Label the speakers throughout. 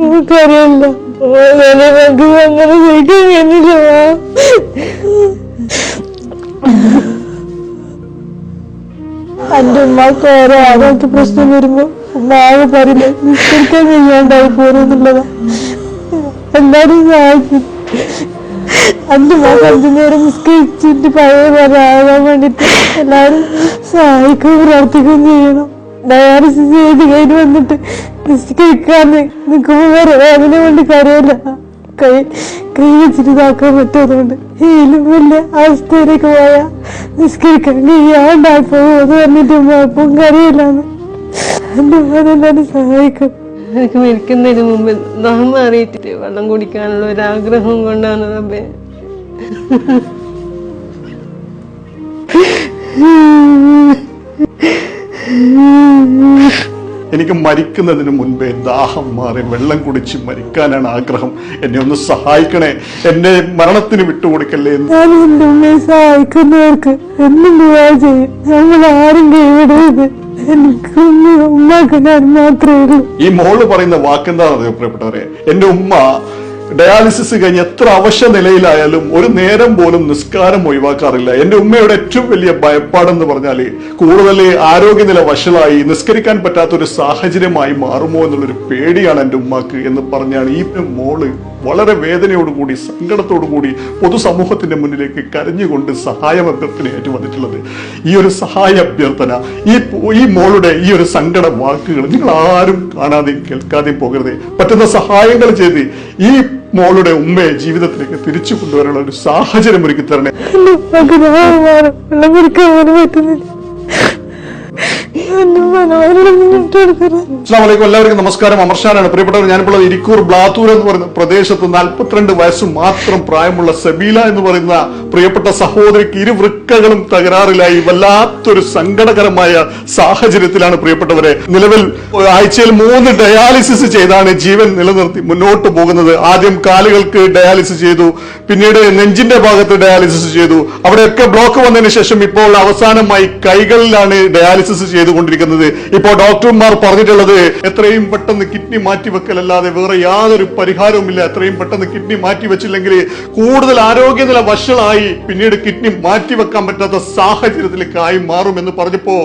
Speaker 1: നമുക്കറിയില്ല അങ്ങനെ സഹിക്കാൻ കഴിഞ്ഞില്ല എന്റെ ഉമ്മക്ക് ഓരോ ആരോഗ്യ പ്രശ്നം വരുമ്പോ ഉമ്മ ആകെ പറയില്ല നിസ്കരിക്കാൻ കഴിയാണ്ടായി പോരെന്നുള്ളതാ. എല്ലാരും സഹായിക്കും എന്റെ ഉമ്മക്ക് നിസ്കരിച്ചിട്ട് പഴയ പോലെ ആകാൻ വേണ്ടിട്ട് എല്ലാരും സഹായിക്കുകയും പ്രാർത്ഥിക്കുകയും ചെയ്യണം. ഡയാലിസിസ് ചെയ്ത് കയ്യിൽ വന്നിട്ട് നിസ്കരിക്കാന്ന് നിൽക്കുമ്പോ വേറെ വേദന കൊണ്ട് കരയില്ല കൈ കൈ വെച്ചിട്ട് ഇതാക്കാൻ പറ്റാത്തതുകൊണ്ട് ഹീലും വലിയ അവസ്ഥയിലേക്ക് പോയാൽ നിസ്കരിക്കാൻ കഴിയാണ്ടായി അത് പറഞ്ഞിട്ട് അപ്പം കരയില്ലാന്ന്. അതെല്ലാരും സഹായിക്കും.
Speaker 2: എനിക്ക് മരിക്കുന്നതിന് മുമ്പ് നാമ അറിയിച്ചിട്ട് വെള്ളം കുടിക്കാനുള്ള ഒരു ആഗ്രഹം കൊണ്ടാണ് റബ്ബേ.
Speaker 3: എനിക്ക് മരിക്കുന്നതിന് മുൻപേ ദാഹം മാറി വെള്ളം കുടിച്ച് മരിക്കാനാണ് ആഗ്രഹം. എന്നെ ഒന്ന് സഹായിക്കണേ. എന്നെ മരണത്തിന് വിട്ടുകൊടുക്കല്ലേ എന്ന്.
Speaker 1: ഞാൻ ഉമ്മയെ സഹായിക്കുന്നവർക്ക് എന്നും ദുവാ ചെയ്യും. നമ്മൾ ആരും കൈവിടരുത് എനിക്ക് ഉമ്മ ഉമ്മക്ക് ഞാൻ മാത്രമേ ഉള്ളൂ.
Speaker 3: ഈ മോൾ പറയുന്ന വാക്കെന്താണെന്ന് പ്രിയപ്പെട്ടവരെ? എന്റെ ഉമ്മ ഡയാലിസിസ് കഴിഞ്ഞ് എത്ര അവശ നിലയിലായാലും ഒരു നേരം പോലും നിസ്കാരം ഒഴിവാക്കാറില്ല. എന്റെ ഉമ്മയുടെ ഏറ്റവും വലിയ ഭയപ്പാടെന്ന് പറഞ്ഞാൽ കൂടുതൽ ആരോഗ്യനില വഷളായി നിസ്കരിക്കാൻ പറ്റാത്ത ഒരു സാഹചര്യമായി മാറുമോ എന്നുള്ളൊരു പേടിയാണ് എന്റെ ഉമ്മക്ക് എന്ന് പറഞ്ഞാണ് ഈ മോൾ വളരെ വേദനയോടുകൂടി സങ്കടത്തോടുകൂടി പൊതുസമൂഹത്തിന്റെ മുന്നിലേക്ക് കരഞ്ഞുകൊണ്ട് സഹായം അഭ്യർത്ഥനയായിട്ട് വന്നിട്ടുള്ളത് ഈ ഒരു സഹായ അഭ്യർത്ഥന ഈ ഈ മോളുടെ ഈ ഒരു സങ്കട വാക്കുകൾ നിങ്ങൾ ആരും കാണാതെയും കേൾക്കാതെയും പോകരുത്. പറ്റുന്ന സഹായങ്ങൾ ചെയ്ത് ഈ മോളുടെ ഉമ്മയെ ജീവിതത്തിലേക്ക് തിരിച്ചു കൊണ്ടുവരാനുള്ള ഒരു സാഹചര്യം ഒരുക്കി തരണേ. വലൈക്കും എല്ലാവർക്കും നമസ്കാരം. അമർഷാനാണ് പ്രിയപ്പെട്ടവർ ഞാനിപ്പോൾ ഇരിക്കൂർ ബ്ലാത്തൂർ എന്ന് പറയുന്ന പ്രദേശത്ത് നാൽപ്പത്തിരണ്ട് വയസ്സ് മാത്രം പ്രായമുള്ള സബീല എന്ന് പറയുന്ന പ്രിയപ്പെട്ട സഹോദരിക്ക് ഇരു വൃക്കകളും തകരാറിലായി വല്ലാത്തൊരു സങ്കടകരമായ സാഹചര്യത്തിലാണ് പ്രിയപ്പെട്ടവരെ. നിലവിൽ ആഴ്ചയിൽ മൂന്ന് ഡയാലിസിസ് ചെയ്താണ് ജീവൻ നിലനിർത്തി മുന്നോട്ട് പോകുന്നത്. ആദ്യം കാലുകൾക്ക് ഡയാലിസിസ് ചെയ്തു പിന്നീട് നെഞ്ചിന്റെ ഭാഗത്ത് ഡയാലിസിസ് ചെയ്തു. അവിടെയൊക്കെ ബ്ലോക്ക് വന്നതിന് ശേഷം ഇപ്പോൾ അവസാനമായി കൈകളിലാണ് ഡയാലിസിസ് ചെയ്തുകൊണ്ടിരിക്കുന്നത്. ഇപ്പോ ഡോക്ടർമാർ പറഞ്ഞിട്ടുള്ളത് എത്രയും പെട്ടെന്ന് കിഡ്നി മാറ്റിവെക്കലല്ലാതെ വേറെ യാതൊരു പരിഹാരവുമില്ല. എത്രയും പെട്ടെന്ന് കിഡ്നി മാറ്റി വെച്ചില്ലെങ്കിൽ കൂടുതൽ ആരോഗ്യനില വഷളായി പിന്നീട് കിഡ്നി മാറ്റിവെക്കാൻ പറ്റാത്ത സാഹചര്യത്തിലേക്ക് ആയി മാറും എന്ന് പറഞ്ഞപ്പോ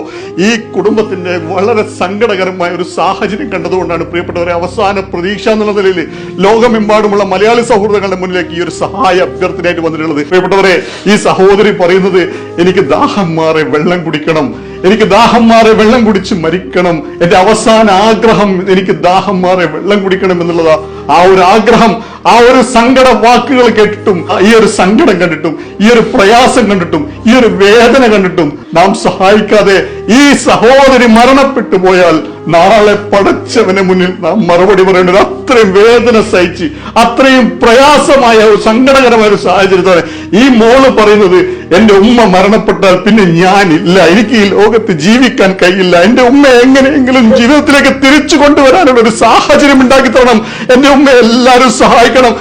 Speaker 3: ഈ കുടുംബത്തിന്റെ വളരെ സങ്കടകരമായ ഒരു സാഹചര്യം കണ്ടതുകൊണ്ടാണ് പ്രിയപ്പെട്ടവരെ അവസാന പ്രതീക്ഷ എന്നുള്ള നിലയിൽ ലോകമെമ്പാടുമുള്ള മലയാളി സൗഹൃദങ്ങളുടെ മുന്നിലേക്ക് ഈ ഒരു സഹായ അഭ്യർത്ഥനയായിട്ട് വന്നിട്ടുള്ളത്. പ്രിയപ്പെട്ടവരെ ഈ സഹോദരി പറയുന്നത് എനിക്ക് ദാഹം മാറി വെള്ളം കുടിക്കണം. എനിക്ക് ദാഹം മാറി വെള്ളം കുടിച്ച് മരിക്കണം. എന്റെ അവസാന ആഗ്രഹം എനിക്ക് ദാഹം മാറി വെള്ളം കുടിക്കണം എന്നുള്ളതാ. ആ ഒരു ആഗ്രഹം ആ ഒരു സങ്കട വാക്കുകൾ കേട്ടിട്ടും ഈ ഒരു സങ്കടം കണ്ടിട്ടും ഈ ഒരു പ്രയാസം കണ്ടിട്ടും ഈ ഒരു വേദന കണ്ടിട്ടും നാം സഹായിക്കാതെ ഈ സഹോദരി മരണപ്പെട്ടു പോയാൽ നാളെ പടച്ചവന് മുന്നിൽ നാം മറുപടി പറയേണ്ടത് അത്രയും വേദന സഹിച്ച് അത്രയും പ്രയാസമായ ഒരു സങ്കടകരമായ ഒരു സാഹചര്യത്തോടെ ഈ മോൾ പറയുന്നത് എന്റെ ഉമ്മ മരണപ്പെട്ടാൽ പിന്നെ ഞാനില്ല. എനിക്ക് ഈ ലോകത്ത് ജീവിക്കാൻ കഴിയില്ല. എന്റെ ഉമ്മ എങ്ങനെയെങ്കിലും ജീവിതത്തിലേക്ക് തിരിച്ചു കൊണ്ടുവരാനുള്ള ഒരു സാഹചര്യം ഉണ്ടാക്കി തരണം. എന്റെ ഉമ്മ എല്ലാവരും സഹായിക്കണം.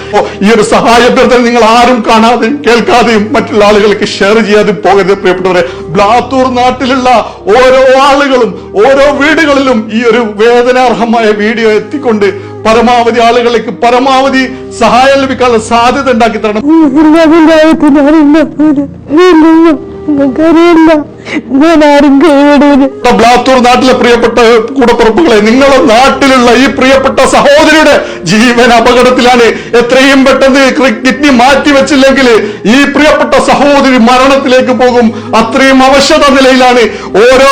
Speaker 3: ഈ ഒരു സഹായഭ്യർത്ഥന നിങ്ങൾ ആരും കാണാതെയും കേൾക്കാതെയും മറ്റുള്ള ആളുകൾക്ക് ഷെയർ ചെയ്യാതെ പോകരുത് പ്രിയപ്പെട്ടവരെ. ബ്ലാത്തൂർ നാട്ടിലുള്ള ഓരോ ആളുകളും ഓരോ വീടുകളിലും ഒരു വേദനാർഹമായ വീഡിയോ എത്തിക്കൊണ്ട് പരമാവധി ആളുകളിലേക്ക് പരമാവധി സഹായം ലഭിക്കാനുള്ള സാധ്യത ഉണ്ടാക്കി തരണം. ബ്ലാത്തൂർ നാട്ടിലെ പ്രിയപ്പെട്ട കൂടപ്പുറപ്പുകളെ നിങ്ങളെ നാട്ടിലുള്ള ഈ പ്രിയപ്പെട്ട സഹോദരിയുടെ ജീവൻ അപകടത്തിലാണ്. എത്രയും പെട്ടെന്ന് കിഡ്നി മാറ്റി വെച്ചില്ലെങ്കിൽ ഈ പ്രിയപ്പെട്ട സഹോദരി മരണത്തിലേക്ക് പോകും. അത്രയും അവശത നിലയിലാണ്. ഓരോ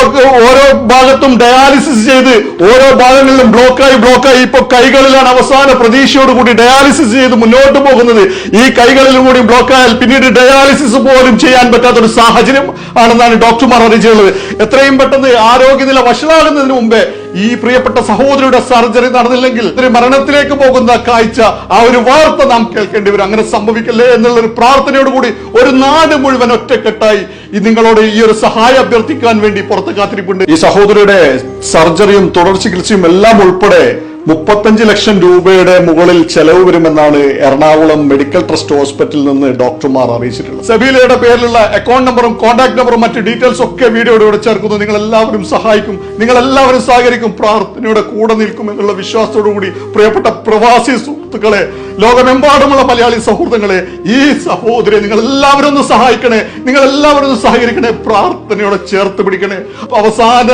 Speaker 3: ഓരോ ഭാഗത്തും ഡയാലിസിസ് ചെയ്ത് ഓരോ ഭാഗങ്ങളിലും ബ്ലോക്കായി ബ്ലോക്കായി. ഇപ്പൊ കൈകളിലാണ് അവസാന പ്രതീക്ഷയോടുകൂടി ഡയാലിസിസ് ചെയ്ത് മുന്നോട്ട് പോകുന്നത്. ഈ കൈകളിലും കൂടി ബ്ലോക്കായാൽ പിന്നീട് ഡയാലിസിസ് പോലും ചെയ്യാൻ പറ്റാത്തൊരു സാഹചര്യം ആണെന്നാണ് ഡോക്ടർമാർ അറിയിച്ചുള്ളത് എത്രയും പെട്ടെന്ന് ആരോഗ്യനില വഷളാകുന്നതിന് മുമ്പേ ഈ പ്രിയപ്പെട്ട സഹോദരിയുടെ സർജറി നടന്നില്ലെങ്കിൽ ഒരു മരണത്തിലേക്ക് പോകുന്ന കാഴ്ച ആ ഒരു വാർത്ത നാം കേൾക്കേണ്ടി വരും. അങ്ങനെ സംഭവിക്കല്ലേ എന്നുള്ള ഒരു പ്രാർത്ഥനയോടുകൂടി ഒരു നാട് മുഴുവൻ ഒറ്റക്കെട്ടായി നിങ്ങളോട് ഈ ഒരു സഹായം അഭ്യർത്ഥിക്കാൻ വേണ്ടി പുറത്ത് കാത്തിരിപ്പുണ്ട്. ഈ സഹോദരിയുടെ സർജറിയും തുടർ ചികിത്സയും എല്ലാം ഉൾപ്പെടെ മുപ്പത്തഞ്ച് ലക്ഷം രൂപയുടെ മുകളിൽ ചെലവ് വരുമെന്നാണ് എറണാകുളം മെഡിക്കൽ ട്രസ്റ്റ് ഹോസ്പിറ്റലിൽ നിന്ന് ഡോക്ടർമാർ അറിയിച്ചിട്ടുള്ളത്. സബീലയുടെ പേരിലുള്ള അക്കൗണ്ട് നമ്പറും കോൺടാക്ട് നമ്പറും മറ്റ് ഡീറ്റെയിൽസ് ഒക്കെ വീഡിയോയുടെ കൂടെ ചേർക്കുന്നു. നിങ്ങൾ എല്ലാവരും സഹായിക്കും. നിങ്ങൾ എല്ലാവരും സഹകരിക്കും. പ്രാർത്ഥനയുടെ കൂടെ നിൽക്കും എന്നുള്ള വിശ്വാസത്തോടു കൂടി പ്രിയപ്പെട്ട പ്രവാസി സുഹൃത്തുക്കളെ ലോകമെമ്പാടുമുള്ള മലയാളി സൗഹൃദങ്ങളെ ഈ സഹോദരി നിങ്ങൾ എല്ലാവരും ഒന്ന് സഹായിക്കണേ. നിങ്ങൾ എല്ലാവരും ഒന്ന് സഹകരിക്കണേ. പ്രാർത്ഥനയോടെ ചേർത്ത് പിടിക്കണേ. അവസാന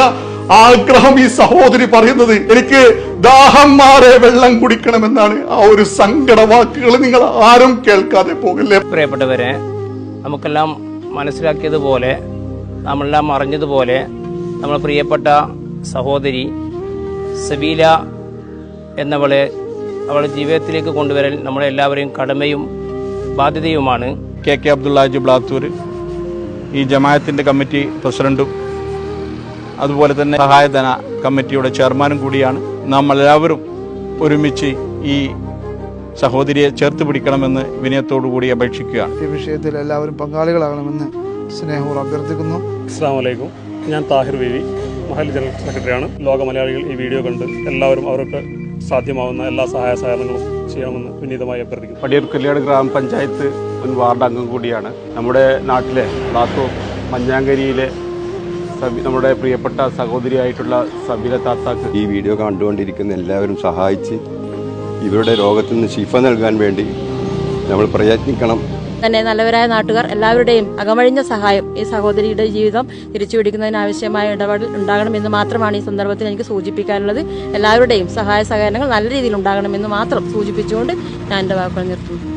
Speaker 3: ആഗ്രഹം ഈ സഹോദരി പറയുന്നത് എനിക്ക് ദാഹം മാറെ വെള്ളം കുടിക്കണമെന്നാണ്. ആ ഒരു സങ്കട വാക്കുകൾ നിങ്ങൾ ആരും കേൾക്കാതെ പോകല്ലേ?
Speaker 4: പ്രിയപ്പെട്ടവരെ നമുക്കെല്ലാം മനസ്സിലാക്കിയതുപോലെ നമ്മളെല്ലാം അറിഞ്ഞതുപോലെ നമ്മൾ പ്രിയപ്പെട്ട സഹോദരി സബീല എന്നവളെ അവളുടെ ജീവിതത്തിലേക്ക് കൊണ്ടുവരൽ നമ്മളെല്ലാവരെയും കടമയും ബാധ്യതയുമാണ്.
Speaker 5: കെ കെ അബ്ദുള്ളാജി ബ്ലാത്തൂർ ഈ ജമാഅത്തിന്റെ കമ്മിറ്റി പ്രസിഡന്റും അതുപോലെ തന്നെ സഹായധന കമ്മിറ്റിയുടെ ചെയർമാനും കൂടിയാണ്. നാം എല്ലാവരും ഒരുമിച്ച് ഈ സഹോദരിയെ ചേർത്ത് പിടിക്കണമെന്ന് വിനയത്തോടു കൂടി അപേക്ഷിക്കുകയാണ്.
Speaker 6: ഈ വിഷയത്തിൽ എല്ലാവരും പങ്കാളികളാകണമെന്ന് സ്നേഹവും അഭ്യർത്ഥിക്കുന്നു.
Speaker 7: അസ്സാം വലൈക്കും ഞാൻ താഹിർ ബേബി മഹൽ ജനറൽ സെക്രട്ടറിയാണ്. ലോക മലയാളികൾ ഈ വീഡിയോ കണ്ട് എല്ലാവരും അവർക്ക് സാധ്യമാവുന്ന എല്ലാ സഹായ സഹകരണങ്ങളും ചെയ്യണമെന്ന് വിനീതമായി അഭ്യർത്ഥിക്കുന്നു.
Speaker 5: പടിയൂർക്കല്യാട് ഗ്രാമപഞ്ചായത്ത് മുൻ വാർഡ് അംഗം കൂടിയാണ്. നമ്മുടെ നാട്ടിലെ ബ്ലാത്തൂർ മഞ്ഞാങ്കരിയിലെ നമ്മുടെ പ്രിയപ്പെട്ട സഹോദരിയായിട്ടുള്ള സബില താത്താക്ക്.
Speaker 8: ഈ വീഡിയോ കണ്ടുകൊണ്ടിരിക്കുന്ന എല്ലാവരും സഹായിച്ച് ഇവരുടെ രോഗത്തിൽ നിന്ന് ശിഫ നൽകാൻ വേണ്ടി നമ്മൾ പ്രയത്നിക്കണം.
Speaker 9: തന്നെ നല്ലവരായ നാട്ടുകാർ എല്ലാവരുടെയും അകമഴിഞ്ഞ സഹായം ഈ സഹോദരിയുടെ ജീവിതം തിരിച്ചുപിടിക്കുന്നതിന് ആവശ്യമായ ഇടപെടൽ ഉണ്ടാകണമെന്ന് മാത്രമാണ് ഈ സന്ദർഭത്തിൽ എനിക്ക് സൂചിപ്പിക്കാനുള്ളത്. എല്ലാവരുടെയും സഹായ സഹകരണങ്ങൾ നല്ല രീതിയിൽ ഉണ്ടാകണമെന്ന് മാത്രം സൂചിപ്പിച്ചുകൊണ്ട് ഞാൻ എന്റെ വാക്കുകൾ നിർത്തുന്നു.